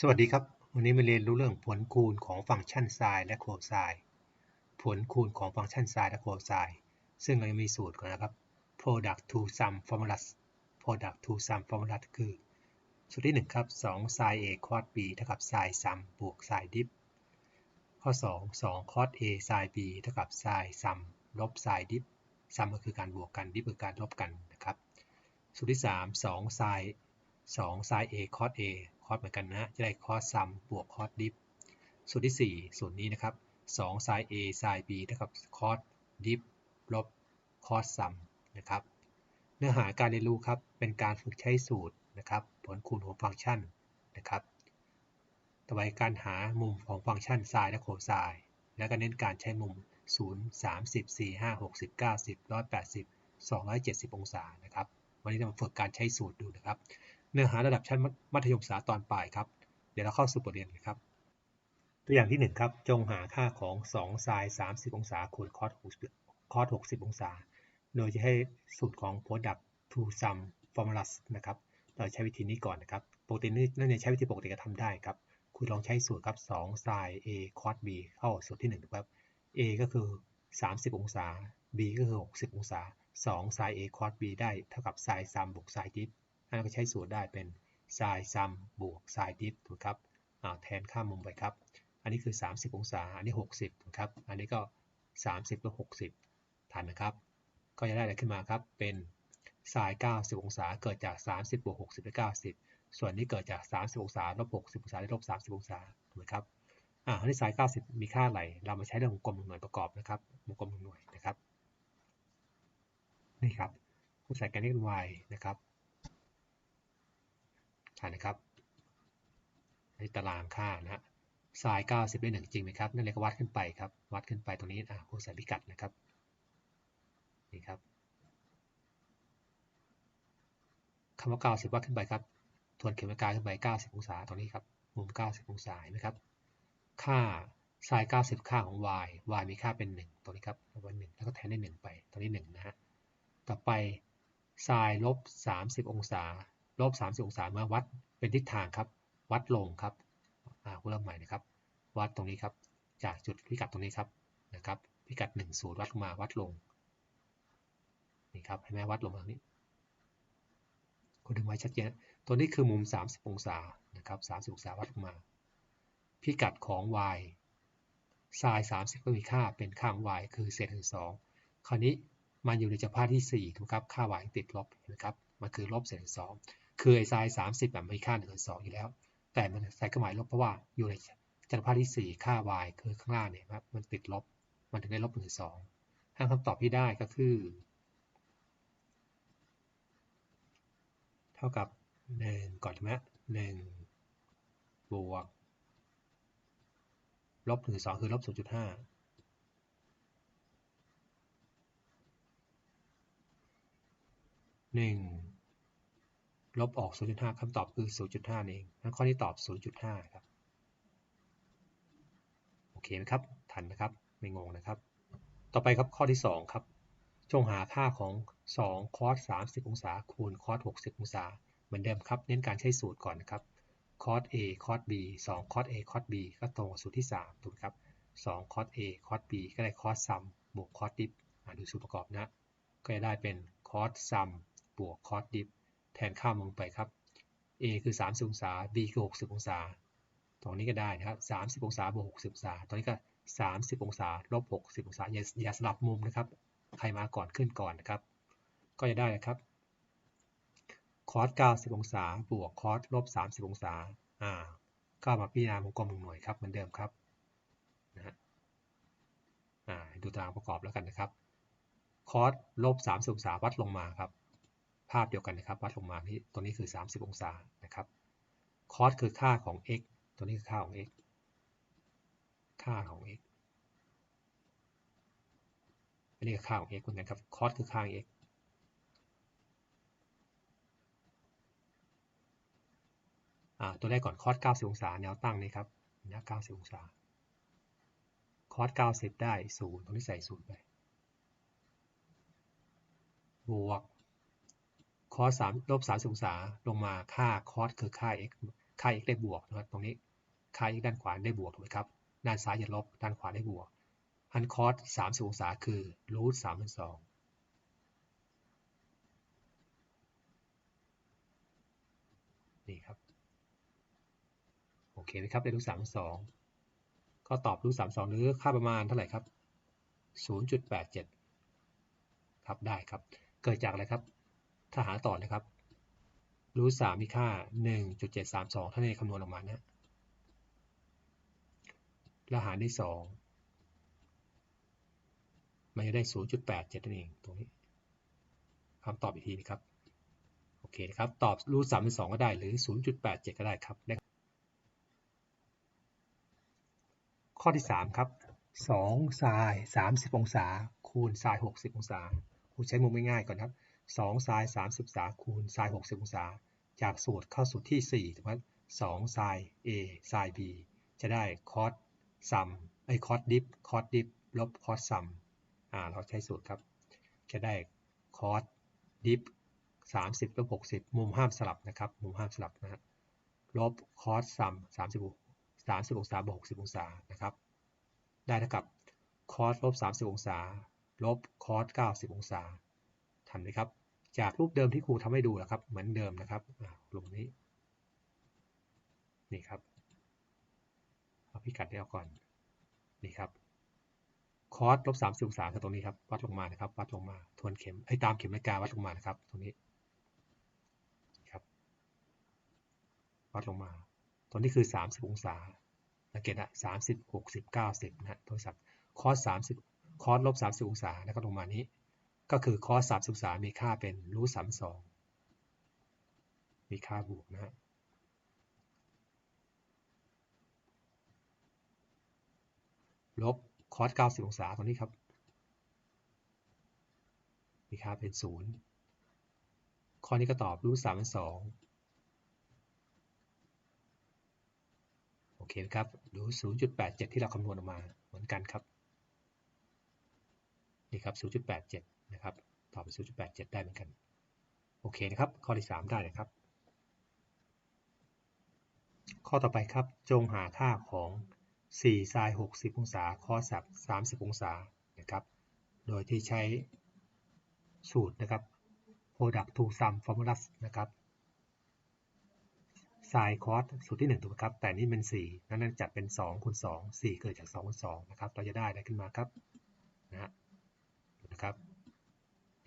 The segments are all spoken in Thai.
สวัสดีครับ วันนี้มาเรียนรู้เรื่องผลคูณของฟังก์ชันไซน์และโคไซน์ผลคูณของฟังก์ชันไซน์และโคไซน์ซึ่งเราจะมีสูตรก่อนนะครับ product to sum formulas product to sum formula คือ สูตรที่ 1 ครับ2 sin a cos b เท่ากับ sin sum บวก sin dip ข้อ 2 2 cos a sin b เท่ากับ sin sum ลบ sin dip sum ก็คือการบวกกัน dip คือการลบกันนะครับ สูตรที่ 3 2 sin 2 sin a cos a คอสเหมือนกันนะจะได้คอสซัมบวกคอสดิฟสูตรที่ 4สูตรนี้นะครับ2 sin a sin b เท่ากับคอสดิฟลบคอสซัมนะครับ เนื้อหาการเรียนรู้ครับ เป็นการฝึกใช้สูตรนะครับ ผลคูณของฟังก์ชันนะครับ ต่อไปการหามุมของฟังก์ชันไซน์และโคไซน์และก็เน้นการใช้มุม 0 30 4 5 60 90 180 270 องศานะครับ วันนี้จะมาฝึกการใช้สูตรดูนะครับ เนื้อหาระดับชั้นมัธยมศึกษาตอนปลายครับ เดี๋ยวเราเข้าสู่บทเรียนเลยครับ ตัวอย่างที่ 1 ครับ จงหาค่าของ2ไซน์30 องศาคูณคอส60คอส60 องศา โดยจะให้สูตรของ product to sum formulas นะครับ เราใช้วิธีนี้ก่อนนะครับปกตินั่นเนี่ยใช้วิธีปกติก็ทำได้ครับ คุณลองใช้สูตรครับ2ไซน์ a cos b เข้าสูตรที่1นะครับ a ก็คือ 30 องศา b ก็คือ 60 องศา2ไซน์ a cos b ได้เท่ากับไซน์ซัมบวกไซน์ดิฟ เราก็ใช้สูตรได้เป็น sin sum บวก sin diff ถูกครับแทนค่ามุมไปครับ อันนี้คือ 30 องศา อันนี้ 60ถูกครับ อันนี้ก็ 30ลบ60ทันนะครับ ก็จะได้อะไรขึ้นมาครับ เป็น sin 90 องศา เกิดจาก 30บวก60ได้90 ส่วนนี้เกิดจาก 30 องศาลบ60องศาได้ลบ30 องศาถูกไหมครับอ่าอันนี้ sin 90 มีค่าอะไร เรามาใช้เรื่องวงกลมหน่วยประกอบนะครับ วงกลมหน่วยนะครับ นี่ครับใส่กันนี้เป็น y นะครับ นะครับในตารางค่านะฮะสาย 90ได้1จริงไหมครับ นั่นเลยก็วัดขึ้นไปครับ วัดขึ้นไปตรงนี้อะผู้ใส่พิกัดนะครับ นี่ครับคำว่า 90 วัดขึ้นไปครับ ทวนเข็มนาฬิกาขึ้นไป 90 องศาตรงนี้ครับ มุม 90 องศาเห็นะครับ ค่าสาย 90 ค่าของ y y มีค่าเป็น 1 ตรงนี้ครับวัน1แล้วก็แทนได้ 1 ไป ตรงนี้ 1 นะฮะ ต่อไปสายลบ 30 องศา ลบ 30 องศาเมื่อวัดเป็นทิศทางครับ วัดลงครับอ่าเริ่มใหม่นะครับ วัดตรงนี้ครับ จากจุดพิกัดตรงนี้ครับนะครับ พิกัด 1 0 วัดลงมาวัดลงนี่ครับให้แม่วัดลงมาตรงนี้คุณดึงไว้ชัดเจนตัวนี้คือมุม 30 องศานะครับ 30 องศาวัดลงมา พิกัดของ y ไซน์30 ก็มีค่าเป็นค่าของ y คือเศษถึง2คราวนี้มันอยู่ในจักรภาที่4ถูกครับ ค่า y ติดลบนะครับ มันคือลบเศษถึง2 คือไอไซน์สามสิบแบบมีค่าหนึ่งสองอยู่แล้ว แต่มันใส่เครื่องหมายลบเพราะว่าอยู่ในจักรพรรดิที่สี่ค่า y คือข้างล่างเนี่ยครับมันติดลบมันถึงได้ลบหนึ่งสองถ้าคำตอบที่ได้ก็คือ เท่ากับหนึ่งก่อนใช่ไหมหนึ่งบวกลบหนึ่งสองคือลบศูนย์จุดห้าหนึ่ง ลบออก 0.5 คำตอบคือ 0.5 เองงั้นข้อนี้ตอบ 0.5 ครับ โอเคไหมครับ ทันนะครับ ไม่งงนะครับ ต่อไปครับข้อที่ 2 ครับ จงหาค่าของ 2 คอส30 องศา คูณคอส60 องศา เหมือนเดิมครับ เน้นการใช้สูตรก่อนนะครับ คอส A คอส B 2 คอส A คอส B ก็ตรงกับสูตรที่ 3 ถูกครับ 2 คอส A คอส B ก็ได้คอสซัมบวกคอสดิฟดูสูตรประกอบนะ ก็จะได้เป็นคอสซัมบวกคอสดิฟ แทนค่ามลงไปครับ a คือ 30 องศา b คือ 60 องศา ตรงนี้ก็ได้นะครับ 30 องศาบวก60 องศา ตรงนี้ก็ 30 องศาลบ 60 องศาอย่าอย่าสลับมุมนะครับ ใครมาก่อนขึ้นก่อนนะครับ ก็จะได้นะครับ คอส90 องศา บวกคอสลบ 30 องศา อ่า ก็มาพิจารณาวงกลมหน่วยครับ เหมือนเดิมครับ นะฮะ อ่า ดูตารางประกอบแล้วกันนะครับ คอสลบ 30 องศาวัดลงมาครับ ภาพเดียวกันนะครับ วัดลงมาที่ตัวนี้คือ 30 องศานะครับคอสคือค่าของ x ตัวนี้คือค่าของ x ค่าของ x อันนี้คือค่าของ x เหมือนกันครับคอสคือค่าของ x ตัวแรกก่อนคอส90 องศาแนวตั้งนี่ครับแนว90 องศาคอส90 ได้0ตรงนี้ใส่0ไป บวก คอสสามลบสามองศาลงมาค่าคอสคือค่า x ค่า x ได้บวกนะครับตรงนี้ค่า x ด้านขวาได้บวกถูกไหมครับด้านซ้ายจะลบด้านขวาได้บวกอันคอส30องศาคือรูท3เป็น2นี่ครับโอเคไหมครับได้รูท3เป็น2ก็ตอบรูท3 2หรือค่าประมาณเท่าไหร่ครับ0.87ครับได้ครับ เกิดจากอะไรครับ ถ้าหาต่อนะครับรูท3มีค่า 1.732ถ้าในคำนวณออกมานะแล้วหารได้2มันจะได้ 0.87นั่นเองตรงนี้คำตอบอีกทีนะครับ โอเคนะครับ ตอบรูท3เป็น2ก็ได้หรือ 0.87 ก็ได้ครับ ข้อที่ 3 ครับ2ไซน์30 องศา คูณไซน์60 องศา ครูใช้มุมง่ายๆก่อนครับ 2ไซน์30องศาคูณไซน์60องศา จากสูตรเข้าสูตรที่4ถูกไหม2ไซน์ A ไซน์ B จะได้คอสซัมไอคอสดิฟคอสดิฟลบคอสซัมอ่าเราใช้สูตรครับ จะได้คอสดิฟ30ลบ60มุมห้ามสลับนะครับ มุมห้ามสลับนะฮะลบคอสซัม30 30องศาบวก60องศานะครับ ได้เท่ากับคอสลบ30องศา ลบคอส90องศา ทันไหมครับ จากรูปเดิมที่ครูทำให้ดูนะครับ เหมือนเดิมนะครับลงนี้ นี่ครับ เอาพิกัดได้เอาก่อน นี่ครับ คอสลบ30องศาคือตรงนี้ครับ วัดลงมานะครับ วัดลงมา ทวนเข็มไอ้ตามเข็มนาฬิกาวัดลงมานะครับ ตรงนี้ครับ วัดลงมา ตัวนี้คือ30องศาสังเกตอะ30 60 90นะฮะโทรศัพท์คอส30คอสลบ30องศาแล้วก็ลงมานี้ ก็คือคอส30องศามีค่าเป็นรูท32มีค่าบวกนะฮะลบคอส90องศาตรงนี้ครับ มีค่าเป็น0ข้อนี้ก็ตอบรูท3เป็น2โอเคครับรูศูนย์จุดู0.87ที่เราคำนวณออกมาเหมือนกันครับนี่ครับ 0.87 นะครับตอบเป็น 0.87 ได้เหมือนกัน โอเคนะครับ ข้อที่ 3 ได้เลยครับ ข้อต่อไปครับ จงหาค่าของ 4 ไซน์60 องศา คอสับ30 องศา นะครับ โดยที่ใช้สูตรนะครับ product to sum formula นะครับไซน์คอสสูตรที่ 1 ถูกไหมครับ แต่นี่เป็น 4 นั้นจัดเป็น 2คูณ2 4 เกิดจาก2คูณ2นะครับ เราจะได้อะไรขึ้นมาครับ นะฮะนะครับ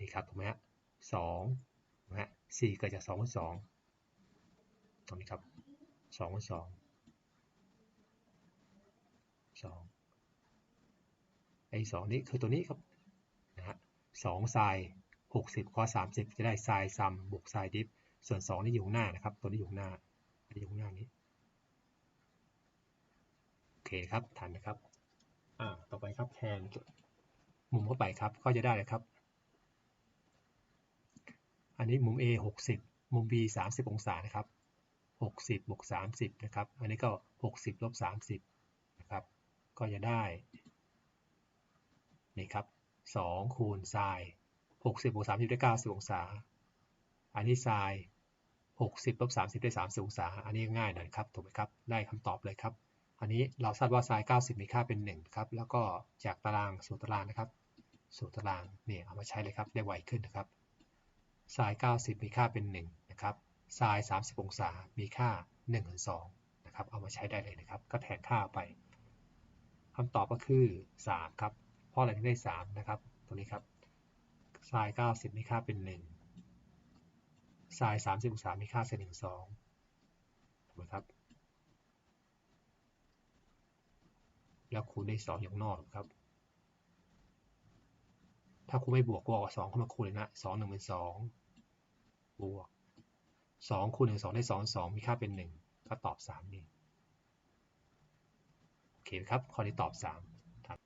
นี่ครับถูกไหมฮะ2นะฮะ4เกิดจาก2คูณ2ตรงนี้ครับ2คูณ2 2ไอ้2นี้คือตัวนี้ครับนะฮะ2ไซน์60คอ30จะได้ไซน์ซัมบวกไซน์ดิฟส่วน2นี่อยู่หน้านะครับ ตัวนี้อยู่หน้าอันนี้อยู่หน้านี้โอเคครับทันนะครับอ่าต่อไปครับแทนมุมเข้าไปครับก็จะได้เลยครับ อันนี้มุม A 60 มุม B 30 องศานะครับ 60บวก30 นะครับ อันนี้ก็ 60ลบ30 นะครับ ก็จะได้ นี่ครับ 2 คูณไซน์60บวก30 ได้ 90 องศา อันนี้ไซน์60ลบ30 ได้ 30 องศา อันนี้ง่ายหน่อยครับ ถูกไหมครับ ได้คำตอบเลยครับ อันนี้เราทราบว่าไซน์90 มีค่าเป็น1ครับ แล้วก็จากตารางสูตรตารางนะครับ สูตรตาราง เนี่ย เอามาใช้เลยครับ ได้ไวขึ้นนะครับ ไซน์90 มีค่าเป็น1นะครับไซน์30 องศา มีค่า1ถึง2นะครับ เอามาใช้ได้เลยนะครับ ก็แทนค่าไปคำตอบก็คือ 3 ครับ เพราะอะไรถึงได้ 3 นะครับ ตรงนี้ครับไซน์90 มีค่าเป็น1ไซน์30 องศา มีค่าเศษ1 2ถูกไหมครับ แล้วคูณได้2อยู่นอกครับ ถ้าคูณไม่บวกก็เอา2เข้ามาคูณเลยนะ2 1เป็น2บวก2คูณ1 2ได้2 2มีค่าเป็น1ก็ตอบ3นี่โอเคครับข้อนี้ตอบ3ครับ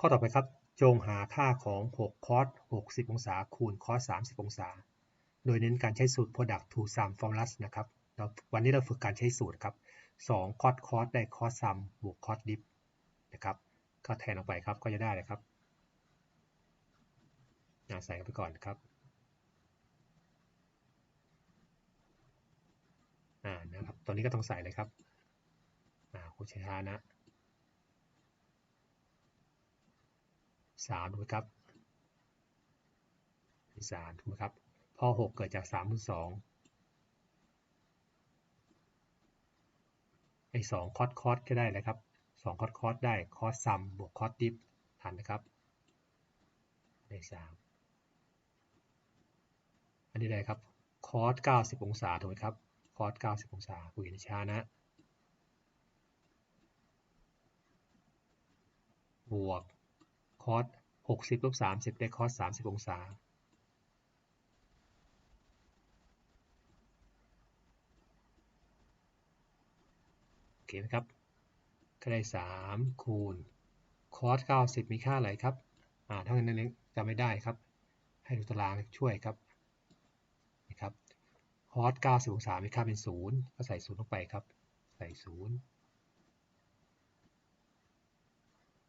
ข้อต่อไปครับ จงหาค่าของ6คอส60 องศาคูณคอส30 องศา โดยเน้นการใช้สูตร product to sum formula นะครับวันนี้เราฝึกการใช้สูตรครับ2คอสคอสได้คอสซัมบวกคอสดิฟนะครับก็แทนออกไปครับก็จะได้เลยครับ ใส่เข้าไปก่อนครับอ่านะครับตัวนี้ก็ต้องใส่เลยครับอ่าคุณช้านะสามถูกไหมครับสามถูกไหมครับพ่อหกเกิดจากสามคูณสองไอ้สองคอสคอสก็ได้เลยครับสองคอสคอสได้คอสซัมบวกคอสดิฟทันนะครับ ได้สาม นนี้อะไรครับคอสเก้าสิบองศาถูกไหมครับคอสเก้าสิบองศาคุยในช้านะ บวกคอสหกสิบลบสามสิบได้คอสสามสิบองศา โอเคไหมครับก็ได้สามคูณคอสเก้าสิบมีค่าอะไรครับ อ่าถ้างั้นนึกจำไม่ได้ครับ ให้ดูตารางช่วยครับ คอสเก้าสิบองศามีค่าเป็นศูนย์ก็ใส่ศูนย์ลงไปครับ ใส่ศูนย์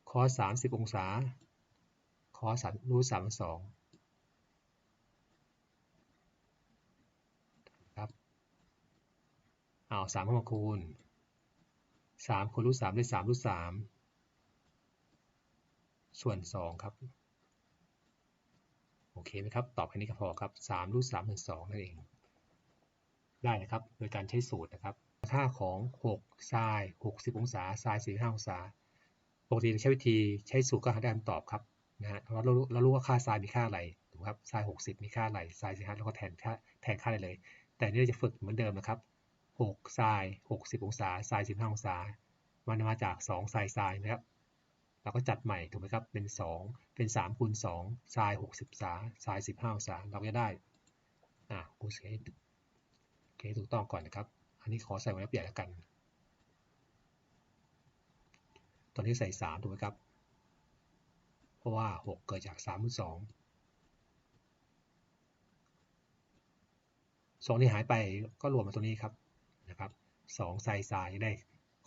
คอสามสิบองศาคอสามรูทสามสองครับเอาสามเข้ามาคูณสามคูณรูทสามได้สามรูทสามส่วนสองครับโอเคไหมครับ ตอบแค่นี้ก็พอครับสามรูทสามส่วนสองนั่นเอง ได้นะครับ โดยการใช้สูตรนะครับ ค่าของ6 sin 60 องศา sin 45องศา ปกติใช้วิธีใช้สูตรก็หาได้คำตอบครับนะฮะเราเรารู้ว่าค่า sin มีค่าอะไรถูกครับ sin 60 มีค่าอะไร sin 45แล้วก็แทนค่าแทนค่าได้เลย แต่นี่เราจะฝึกเหมือนเดิมนะครับ6 sin 60 องศา sin 45องศา มันมาจาก2 sin sin นะครับเราก็จัดใหม่ถูกไหมครับ เป็น 2 เป็น3คูณ2 sin 60องศา sin 15 องศา เราจะได้ อ่ากูเสียโอเคถูกต้องก่อนนะครับ อันนี้ขอใส่ไว้ใหญ่แล้วกัน ตอนนี้ใส่ 3 ถูกไหมครับ เพราะว่า 6 เกิดจาก3คูณ2 2ที่หายไปก็รวมมาตัวนี้ครับนะครับ2ใส่สายได้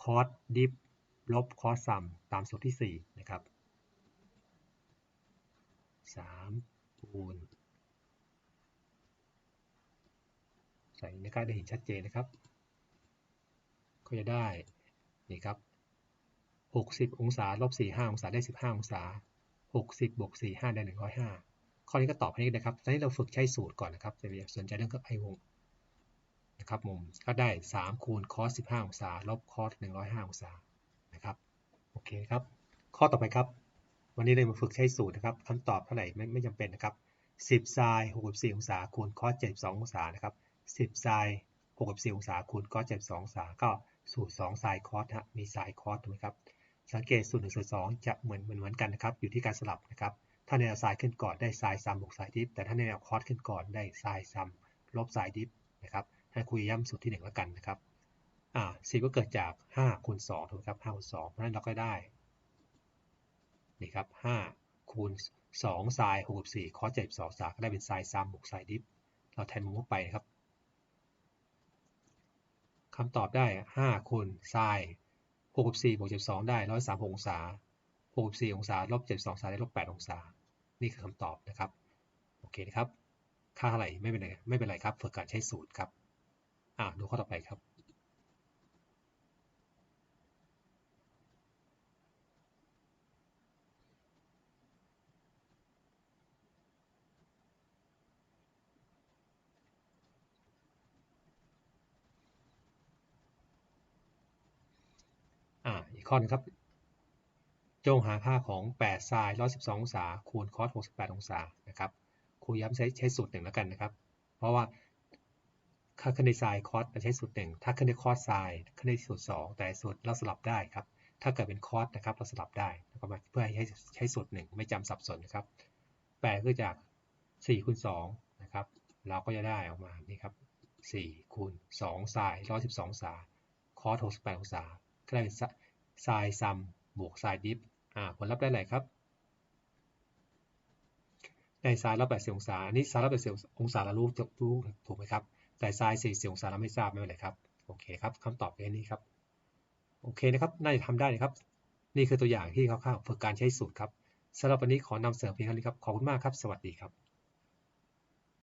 คอสดิฟลบคอสซัมตามสูตรที่ 4 นะครับ3คูณ ส่ในการได้เห็นชัดเจนนะครับ ก็จะได้นี่ครับ 60 องศาลบ45 องศาได้ 15 องศา 60บวก45 ได้ 105 ข้อนี้ก็ตอบให้ได้ครับตอนนี้เราฝึกใช้สูตรก่อนนะครับจะสนใจเรื่องไอวงนะครับมุมก็ได้ 3 คูณคอส15 องศาลบคอส105 องศานะครับโอเคครับ ข้อต่อไปครับ วันนี้เรามาฝึกใช้สูตรนะครับคำตอบเท่าไหร่ไม่ไม่จำเป็นนะครับ 10ไซน์64 องศาคูณคอส72 องศานะครับ 10ไซน์64องศาคูณคอส72องศาก็สูตร2ไซน์คอสฮะมีไซน์คอสถูกไหมครับสังเกตสูตร1ส่วน2จะเหมือนเหมือนเหมือนกันนะครับอยู่ที่การสลับนะครับถ้าในแนวไซน์ขึ้นก่อนได้ไซน์ซัมบวกไซน์ดิฟแต่ถ้าในแนวคอสขึ้นก่อนได้ไซน์ซัมลบไซน์ดิฟนะครับให้คุยย้ำสูตรที่1แล้วกันนะครับอ่าสีก็เกิดจาก5คูณ2ถูกไหมครับ5คูณ2เพราะฉะนั้นเราก็ได้นี่ครับ5คูณ2ไซน์64คอส72องศาก็ได้เป็นไซน์ซัมบวกไซน์ดิฟเราแทนมุมเข้าไปนะครับ คำตอบได้ 5คูณไซน์64บวก72 ได้ 103องศา64องศาลบ72องศาได้ลบ8องศา นี่คือคำตอบนะครับ โอเคนะครับ ค่าอะไรไม่เป็นไรไม่เป็นไรครับฝึกการใช้สูตรครับ อ่าดูข้อต่อไปครับ อีกข้อนึงครับ จงหาค่าของ 8 ไซน์112 องศา คูณคอส68 องศา นะครับ ครูย้ำใช้ใช้สูตรหนึ่งแล้วกันนะครับ เพราะว่าค่าขึ้นในไซน์คอสใช้สูตรหนึ่ง ถ้าขึ้นในคอสไซน์ขึ้นในสูตร 2 แต่สูตรเราสลับได้ครับ ถ้าเกิดเป็นคอสนะครับเราสลับได้เพื่อให้ใช้สูตรหนึ่งไม่จำสับสนนะครับ8คือจาก4คูณ2นะครับ เราก็จะได้ออกมานี่ครับ4คูณ2ไซน์112องศาคอส68 องศาก็ได้เป็น ไซน์ซัมบวกไซน์ดิฟผลลัพธ์ได้อะไรครับได้ไซน์180องศาอันนี้ไซน์180องศาเรารู้รู้ถูกไหมครับ แต่ไซน์40องศาเราไม่ทราบไม่เป็นไรครับ โอเคครับคำตอบแค่นี้ครับ โอเคนะครับ น่าจะทำได้นะครับ นี่คือตัวอย่างที่คร่าวๆฝึกการใช้สูตรครับสำหรับวันนี้ขอนำเสนอเพียงเท่านี้ครับ ขอบคุณมากครับ สวัสดีครับ